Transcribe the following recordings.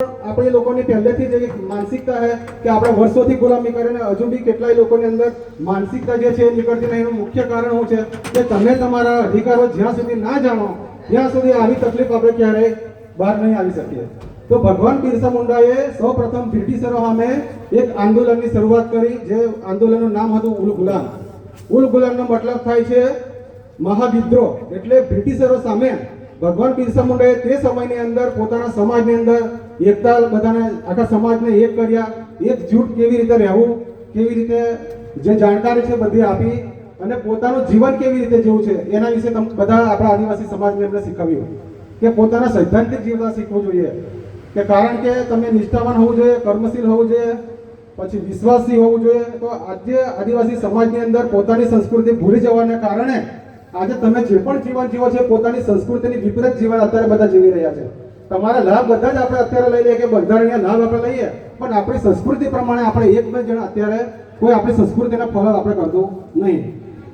આપણી લોકોની પહેલેથી જ એક માનસિકતા છે કે આપણે વર્ષોથી ગુલામી કરીને હજુ બી કેટલાય લોકોની અંદર માનસિકતા જે છે એ નીકળતી નહીં. એનું મુખ્ય કારણ શું છે કે તમે તમારા અધિકારો જ્યાં સુધી ના જાણો, ત્યાં સુધી આવી તકલીફ આપણે ક્યારેય બહાર નહીં આવી શકીએ. તો ભગવાન બિરસા મુંડાએ સૌ પ્રથમ બ્રિટિશરો સામે એક આંદોલનની શરૂઆત કરી, જે આંદોલનનું નામ હતું ઉલ ગુલામ. ઉલ ગુલામનો મતલબ થાય છે મહાવિદ્રોહ. એટલે બ્રિટિશરો સામે ભગવાન બિરસા મુંડાએ તે સમયની અંદર પોતાના સમાજની અંદર એકતા બધાને, આખા સમાજને એક કર્યા. એક જૂથ કેવી રીતે રહેવું? કેવી રીતે જે જાણકારી છે બધી આપી અને પોતાનું જીવન કેવી રીતે જીવવું છે? એના વિશે તમે બધા આપણા આદિવાસી સમાજને એમને શીખવ્યું કે પોતાના સૈદ્ધાંતિક જીવતા શીખવું જોઈએ. કે કારણ કે તમે નિષ્ઠાવાન હોવું જોઈએ, કર્મશીલ હોવું જોઈએ, પછી વિશ્વાસી હોવું જોઈએ. તો આજે આદિવાસી સમાજની અંદર પોતાની સંસ્કૃતિ ભૂલી જવાને કારણે આજે તમે જે પણ જીવન જીવો છો, પોતાની સંસ્કૃતિની વિપરીત જીવન અત્યારે બધા જીવી રહ્યા છે. તમારા લાભ બધા જ આપણે અત્યારે લઈ લઈએ કે બંધારણીય લાભ આપણે લઈએ, પણ આપણી સંસ્કૃતિ પ્રમાણે આપણે એક બે જણ અત્યારે કોઈ આપણી સંસ્કૃતિના ફોલો આપણે કરતું નહીં.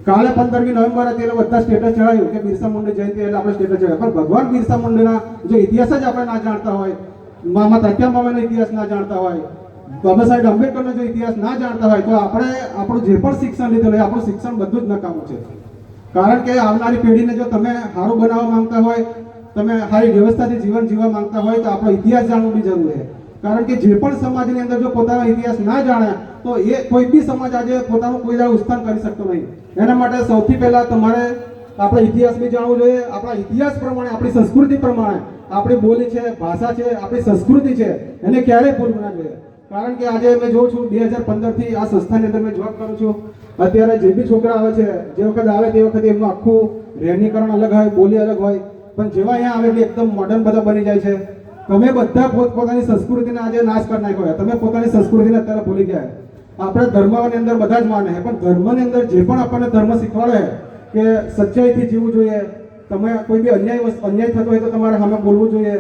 કાલે પંદરમી નવેમ્બર હતી એટલે બધા સ્ટેટસ ચડાવ્યું કે બિરસા મુંડે જયંતિ એટલે આપણે સ્ટેટસ ચડાવ્યું. પણ ભગવાન બિરસા મુંડેના જો ઇતિહાસ જ આપણે ના જાણતા હોય, મામા તાત્યા મામાનો ઇતિહાસ ના જાણતા હોય, બાબા સાહેબ આંબેડકરનો જો ઇતિહાસ ના જાણતા હોય, તો આપણે આપણું જે પણ શિક્ષણ લીધેલું હોય, આપણું શિક્ષણ બધું જ નકામું છે. કારણ કે આવનારી પેઢીને જો તમે સારું બનાવવા માંગતા હોય, તમે સારી વ્યવસ્થાથી જીવન જીવવા માંગતા હોય, તો આપણો ઇતિહાસ જાણવું બી જરૂરી છે. કારણ કે જે પણ સમાજની અંદર જો પોતાનો ઇતિહાસ ના જાણે, તો એ કોઈ બી સમાજ આજે પોતાનું કોઈ દાડો ઉત્થાન કરી શકતો નહીં. એના માટે સૌથી પહેલા તમારે આપણા ઇતિહાસ બી જાણવું જોઈએ. આપણા ઇતિહાસ પ્રમાણે, આપણી સંસ્કૃતિ પ્રમાણે, આપણી બોલી છે, ભાષા છે, આપણી સંસ્કૃતિ છે, એને ક્યારેય ભૂલવું ના જોઈએ. કારણ કે આજે મેં જોઉં છું, બે હજાર પંદરથી આ સંસ્થાની અંદર મેં જોબ કરું છું. અત્યારે જે બી છોકરા આવે છે, જે વખત આવે તે વખતે એમનું આખું રહેણીકરણ અલગ હોય, બોલી અલગ હોય. પણ જેવા અહીંયા આવે એટલે એકદમ મોડર્ન બધા બની જાય છે. તમે બધા પોતપોતાની સંસ્કૃતિને આજે નાશ કરી નાખ્યો તમે પોતાની સંસ્કૃતિને અત્યારે ભૂલી ગયા આપણા ધર્મની અંદર બધા જ માને છે, પણ ધર્મની અંદર જે પણ આપણને ધર્મ શીખવાડે કે સચ્ચાઈથી જીવવું જોઈએ. તમે કોઈ બી અન્યાય અન્યાય થતો હોય તો તમારે સામે બોલવું જોઈએ.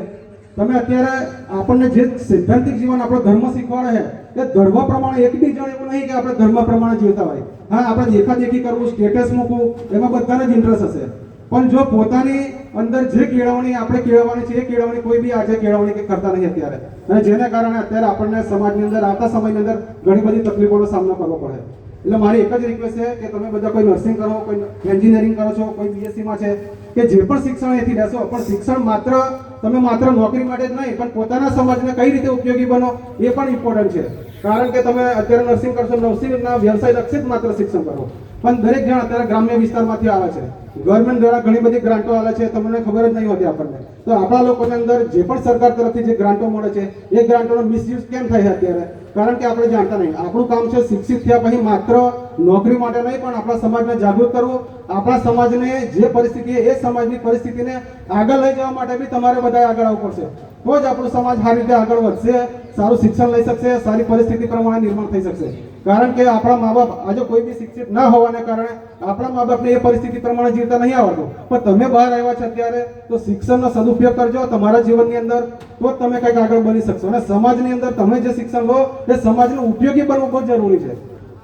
તમે અત્યારે આપણને જે સિદ્ધાંતિક જીવન આપણો ધર્મ શીખવાડે છે, એ ધર્મ પ્રમાણે એક બી જણ એવું નહીં કે આપણે ધર્મ પ્રમાણે જીવતા હોય. હા, આપણે દેખાદેખી કરવું સ્ટેટસ મૂકવું, એમાં બધાને જ ઇન્ટરેસ્ટ હશે. પણ જો પોતાની અંદર જે કેળવણી આપણે કેળવવાની છે, એ કેળવણી કોઈ બી આજે કેળવણી કે કરતા નહીં અત્યારે. અને જેને કારણે અત્યારે આપણને સમાજની અંદર આવતા સમયની અંદર ઘણી બધી તકલીફોનો સામનો કરવો પડે. એટલે મારી એક જ રિક્વેસ્ટ છે કે તમે બધા કોઈ નર્સિંગ કરો, કોઈ એન્જિનિયરિંગ કરો છો, કોઈ બીએસસી માં છે, કે જે પણ શિક્ષણ એથી લેશો, પણ શિક્ષણ માત્ર તમે માત્ર નોકરી માટે જ નહીં, પણ પોતાના સમાજને કઈ રીતે ઉપયોગી બનો, એ પણ ઇમ્પોર્ટન્ટ છે. કારણ કે તમે અત્યારે નર્સિંગ કરશો નર્સિંગના વ્યવસાય લક્ષિત માત્ર શિક્ષણ કરો. પણ દરેક જણ અત્યારે ગ્રામ્ય વિસ્તારમાંથી આવે છે. ગવર્મેન્ટ દ્વારા ઘણી બધી ગ્રાન્ટો આવે છે, તમને ખબર જ નહીં હોતી આપણને. તો આપણા લોકોની અંદર જે પણ સરકાર તરફથી જે ગ્રાન્ટો મળે છે, એ ગ્રાન્ટોનો મિસયુઝ કેમ થાય છે અત્યારે? કારણ કે આપણે જાણતા નહીં. આપણું કામ છે શિક્ષિત થયા પછી માત્ર નોકરી માટે નહીં, પણ આપણા સમાજને જાગૃત કરવું. આપણા સમાજને જે પરિસ્થિતિ એ સમાજની પરિસ્થિતિને આગળ લઈ જવા માટે બી તમારે બધાએ આગળ આવવું પડશે. તો જ આપણું સમાજ સારી રીતે આગળ વધશે, સારું શિક્ષણ લઈ શકશે, સારી પરિસ્થિતિ પ્રમાણે નિર્માણ થઈ શકશે. કારણ કે આપણા મા બાપ આજે કોઈ બી શિક્ષિત ના હોવાને કારણે આપણા મા બાપને એ પરિસ્થિતિ પ્રમાણે જીવતા નહીં આવડતું. પણ તમે બહાર આવ્યા છો અત્યારે, તો શિક્ષણનો સદુપયોગ કરજો, તમારા જીવનની અંદર તો જ તમે કંઈક આગળ બની શકશો. અને સમાજની અંદર તમે જે શિક્ષણ લો, એ સમાજનું ઉપયોગી બનવું બહુ જરૂરી છે.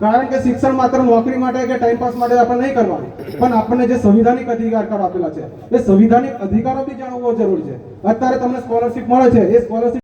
કારણ કે શિક્ષણ માત્ર નોકરી માટે કે ટાઈમ પાસ માટે આપણે નહીં કરવાનું. પણ આપણને જે સંવિધાનિક અધિકાર આપેલા છે, એ સંવિધાનિક અધિકારો બી જાણવું જરૂરી છે. અત્યારે તમને સ્કોલરશિપ મળે છે, એ સ્કોલરશિપ